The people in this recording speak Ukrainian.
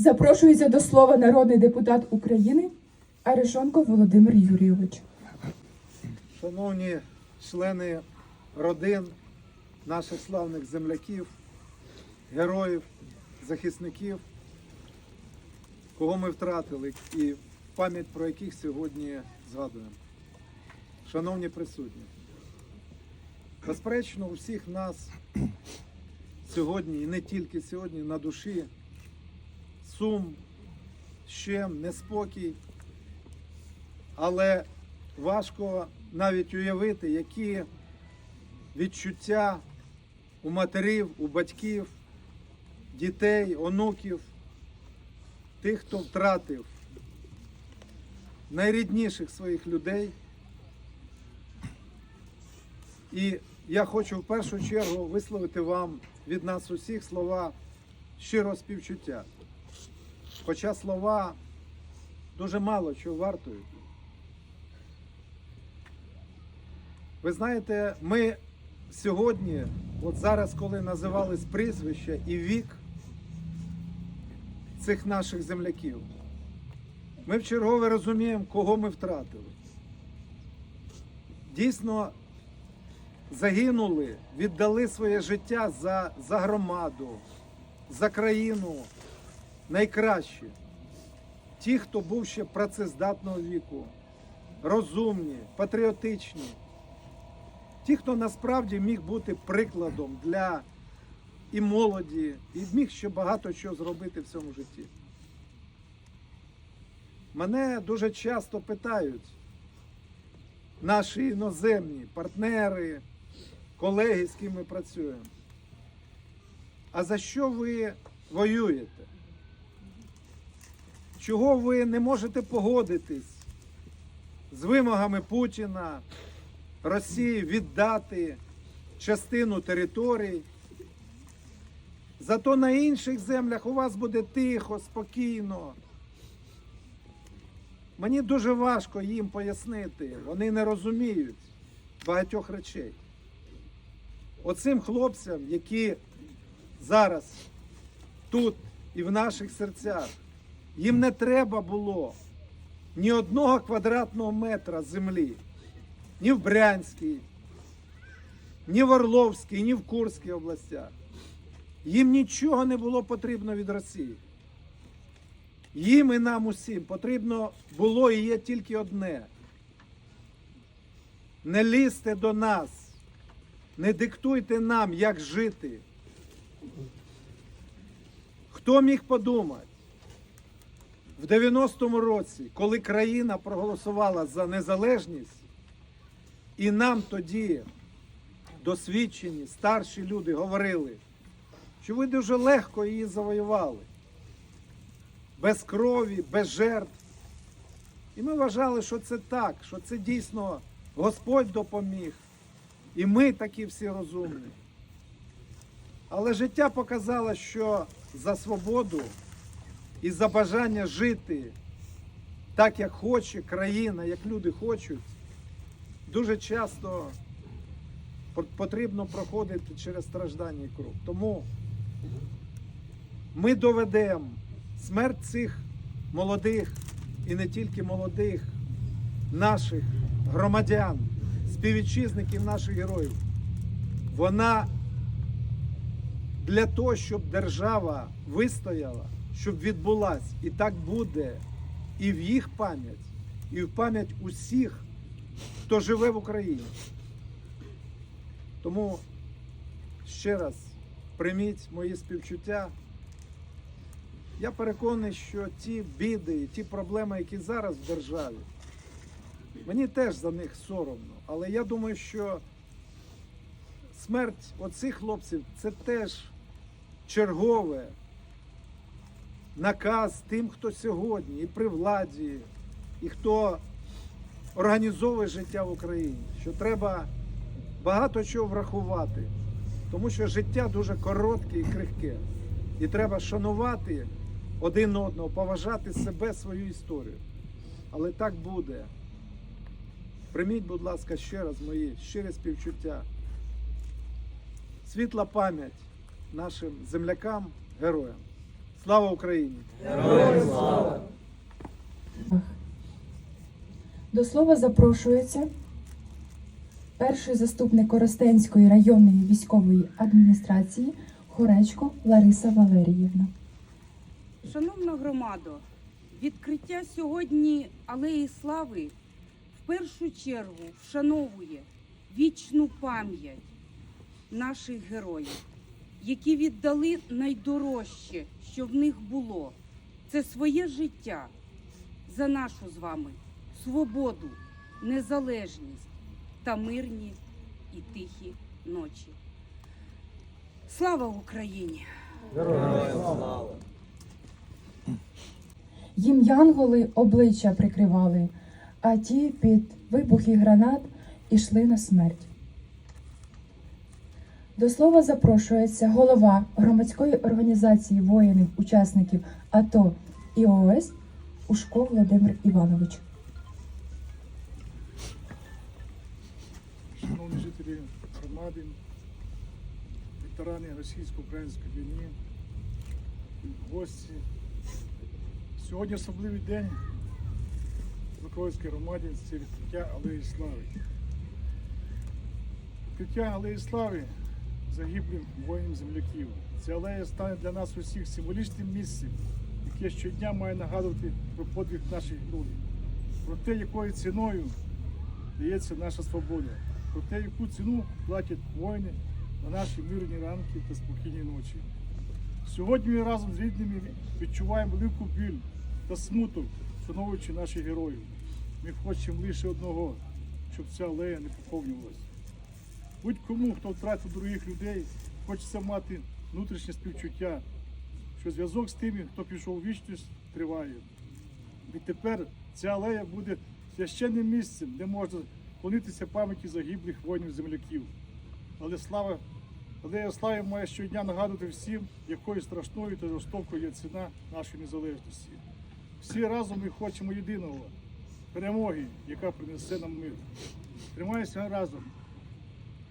Запрошується до слова народний депутат України Арешонков Володимир Юрійович. Шановні члени родин наших славних земляків, героїв, захисників, кого ми втратили і пам'ять про яких сьогодні згадуємо. Шановні присутні, безперечно, у всіх нас сьогодні і не тільки сьогодні на душі сум, щем, неспокій, але важко навіть уявити, які відчуття у матерів, у батьків, дітей, онуків, тих, хто втратив найрідніших своїх людей. І я хочу в першу чергу висловити вам від нас усіх слова щирого співчуття. Хоча слова дуже мало чого вартують. Ви знаєте, ми сьогодні, от зараз, коли називались прізвища і вік цих наших земляків, ми в чергове розуміємо, кого ми втратили. Дійсно, загинули, віддали своє життя за, за громаду, за країну найкраще. Ті, хто був ще працездатного віку, розумні, патріотичні. Ті, хто насправді міг бути прикладом для і молоді, і міг ще багато чого зробити в цьому житті. Мене дуже часто питають наші іноземні партнери, колеги, з ким ми працюємо. А за що ви воюєте? Чого ви не можете погодитись з вимогами Путіна? Росії віддати частину територій. Зато на інших землях у вас буде тихо, спокійно. Мені дуже важко їм пояснити, вони не розуміють багатьох речей. Оцим хлопцям, які зараз тут і в наших серцях, їм не треба було ні одного квадратного метра землі ні в Брянській, ні в Орловській, ні в Курській областях. Їм нічого не було потрібно від Росії. Їм і нам усім потрібно було і є тільки одне. Не лізьте до нас, не диктуйте нам, як жити. Хто міг подумати в 90-му році, коли країна проголосувала за незалежність, і нам тоді досвідчені, старші люди говорили, що ви дуже легко її завоювали. Без крові, без жертв. І ми вважали, що це так, що це дійсно Господь допоміг. І ми такі всі розумні. Але життя показало, що за свободу і за бажання жити так, як хоче країна, як люди хочуть дуже часто потрібно проходити через страждання і кров. Тому ми доведемо смерть цих молодих і не тільки молодих, наших громадян, співвітчизників наших героїв. Вона для того, щоб держава вистояла, щоб відбулась, і так буде і в їх пам'ять, і в пам'ять усіх хто живе в Україні. Тому ще раз прийміть мої співчуття. Я переконаний, що ті біди, ті проблеми, які зараз в державі, мені теж за них соромно. Але я думаю, що смерть оцих хлопців це теж чергове наказ тим, хто сьогодні і при владі, і хто організовує життя в Україні, що треба багато чого врахувати, тому що життя дуже коротке і крихке. І треба шанувати один одного, поважати себе, свою історію. Але так буде. Прийміть, будь ласка, ще раз мої щирі співчуття. Світла пам'ять нашим землякам, героям. Слава Україні! Героям! До слова запрошується перший заступник Коростенської районної військової адміністрації Хоречко Лариса Валеріївна. Шановна громадо, відкриття сьогодні Алеї Слави в першу чергу вшановує вічну пам'ять наших героїв, які віддали найдорожче, що в них було. Це своє життя за нашу з вами свободу, незалежність та мирні і тихі ночі. Слава Україні! Їм янголи обличчя прикривали, а ті під вибухи гранат ішли на смерть. До слова запрошується голова громадської організації воїнів-учасників АТО і ООС Ушко Володимир Іванович. шановні жителі громади, ветерани російсько-української війни, гості. Сьогодні особливий день в Миколаївській громаді це відкриття Алеї Слави. Відкриття Алеї Слави загиблим воїнам земляків. Ця алея стане для нас усіх символічним місцем, яке щодня має нагадувати про подвиг наших героїв, про те, якою ціною дається наша свобода, про те, яку ціну платять воїни на наші мирні ранки та спокійні ночі. Сьогодні ми разом з рідними відчуваємо велику біль та смуток, вшановуючи наших героїв. Ми хочемо лише одного, щоб ця алея не поповнювалася. Будь-кому, хто втратив дорогих людей, хочеться мати внутрішнє співчуття, що зв'язок з тими, хто пішов у вічність, триває. Відтепер ця алея буде священним місцем, де можна вклонитися пам'яті загиблих воїнів-земляків. Але слава, алея слави має щодня нагадувати всім, якою страшною та жорстокою є ціна нашої незалежності. Всі разом ми хочемо єдиного перемоги, яка принесе нам мир. Тримаємося разом.